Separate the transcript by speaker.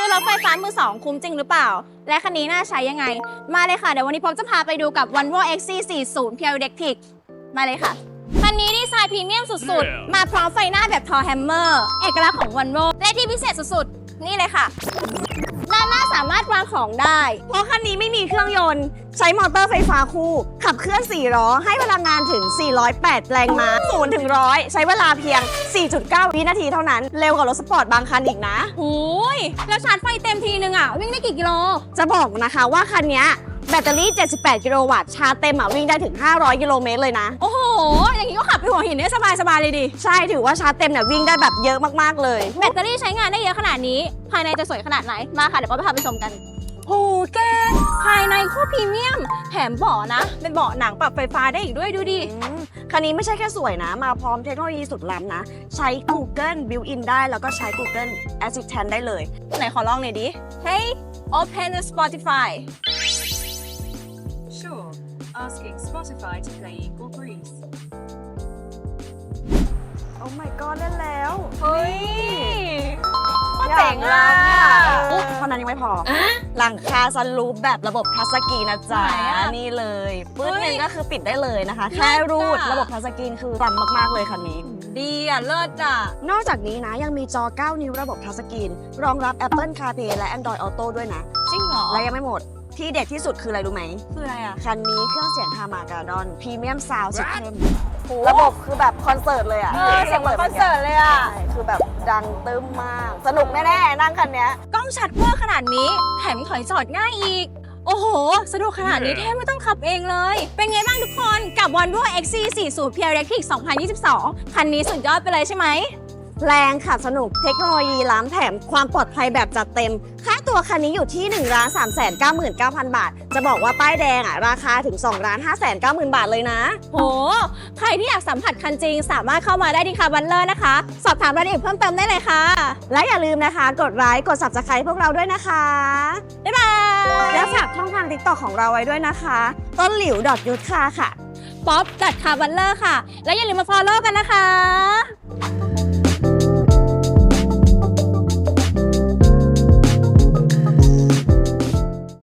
Speaker 1: ซื้อรถไฟฟ้ามือสองคุ้มจริงหรือเปล่า และคันนี้น่าใช้ยังไง มาเลยค่ะ เดี๋ยววันนี้ผมจะพาไปดูกับ Volvo XC40 Pure Electric มาเลยค่ะ คันนี้ดีไซน์พรีเมียมสุดๆ มาพร้อมไฟหน้าแบบทอแฮมเมอร์ เอกลักษณ์ของ Volvo และที่พิเศษสุดๆ นี่เลยค่ะด้านหน้าสามารถวางของได้
Speaker 2: เพราะคันนี้ไม่มีเครื่องยนต์ ใช้มอเตอร์ไฟฟ้าคู่ ขับเคลื่อน4ล้อให้พลังงานถึง 408 แรงม้า0ถึง100 ใช้เวลาเพียง 4.9 วินาทีเท่านั้น เร็วกว่ารถสปอร์ตบางคันอีกนะ
Speaker 1: หูยแล้วชาร์จไฟเต็มทีนึงอะ วิ่งได้กี่กิโล
Speaker 2: จะบอกนะคะว่าคันเนี้ย แบตเตอรี่ 78 กิโลวัตต์ ชาร์จเต็มอะ วิ่งได้ถึง 500 กิโลเมตรเลยนะ
Speaker 1: โอ้โห อย่างนี้ก็ขับไปหัวหินได้สบายๆเลยดิ
Speaker 2: ใช่ ถือว่าชาร์จเต็มเนี่ยวิ่งได้แบบเยอะมากๆเลย
Speaker 1: แบตเตอรี่ใช้งานได้เยอะขนาดนี้ ภายในจะสวยขนาดไหน มาค่ะ เดี๋ยวป๊อปไปพาไปชมกันโหแกภายในโคตรพรีเมียม แถมเบาะนะ เป็นเบาะหนังปรับไฟฟ้าได้อีกด้วยดูดิ
Speaker 2: อืมคันนี้ไม่ใช่แค่สวยนะ มาพร้อมเทคโนโลยีสุดล้ำนะ ใช้ Google Built-in ได้ แล้วก็ใช้ Google Assistant ได้เลย
Speaker 1: ไหนขอลองหน่อยดิ Hey open the Spotify
Speaker 3: Sure. Asking Spotify to play Equal Breeze.
Speaker 2: Oh my god เล่นแล้ว
Speaker 1: เฮ้ยโคตรเจ๋งอะ
Speaker 2: อุ๊ยเท่านั้นยังไม่พอหลังคาซันรูปแบบระบบทัชสกรีนนะจ๊ะ
Speaker 1: ไหนอะ
Speaker 2: นี่เลยปื้ด
Speaker 1: เฮ้ย
Speaker 2: หนึงก็คือปิดได้เลยนะคะ
Speaker 1: เลิศ
Speaker 2: แค่รูด
Speaker 1: อะ
Speaker 2: ระบบทัชสกรีนคือฟังมาก ๆ เลยคันนี้
Speaker 1: ดีอะ เลิศอะ
Speaker 2: นอกจากนี้นะยังมีจอ 9 นิ้วระบบทัชสกรีน รองรับ Apple CarPlay และ Android Auto ด้วยนะ
Speaker 1: จริงเหรอ
Speaker 2: และยังไม่หมด ที่เด็ดที่สุดคืออะไรรู้ไหม
Speaker 1: คืออะไรอะ
Speaker 2: คันนี้เครื่องเสียงฮามาการอนพรีเมียมซาวด์สุดเข้ม
Speaker 1: โห
Speaker 2: ระบบคือแบบคอนเสิร์ตเลยอะ
Speaker 1: เออเสียงเหมือนคอนเสิร์ตเลยอะ
Speaker 2: ใช่คือแบบดังตึ้มมาก สนุกแน่ๆ นั่งคันเนี้ย
Speaker 1: กล้องชัดเวอร์ขนาดนี้ แถมถอยจอดง่ายอีก โอ้โห สะดวกขนาดนี้แทบไม่ต้องขับเองเลย เป็นไงบ้างทุกคนกับ Volvo XC40 Pure Electric 2022 คันนี้สุดยอดไปเลยใช่ไหม
Speaker 2: แรงค่ะสนุกเทคโนโลยีล้ำแถมความปลอดภัยแบบจัดเต็ม ค่า ตัวคันนี้อยู่ที่ 1 3 9 9 9 0 0 0 บาท จะบอกว่าป้ายแดงอะราคาถึง 2 5 9 0 0 0 0 บาทเลยนะ
Speaker 1: โห ใครที่อยากสัมผัสคันจริง สามารถเข้ามาได้ที่คาร์บันเลอร์นะคะ สอบถามรายละเอียดเพิ่มเติมได้เลยค่ะ
Speaker 2: และอย่าลืมนะคะ กดไลค์กด subscribe พวกเราด้วยนะคะ
Speaker 1: บ๊ายบาย
Speaker 2: และฝากช่องทาง TikTok ของเราไว้ด้วยนะคะ ต้นหลิวดอทยุทธค่ะค่ะ
Speaker 1: ป๊อปกัดคาร์บันเลอร์ค่ะ และอย่าลืมมา follow กันนะคะ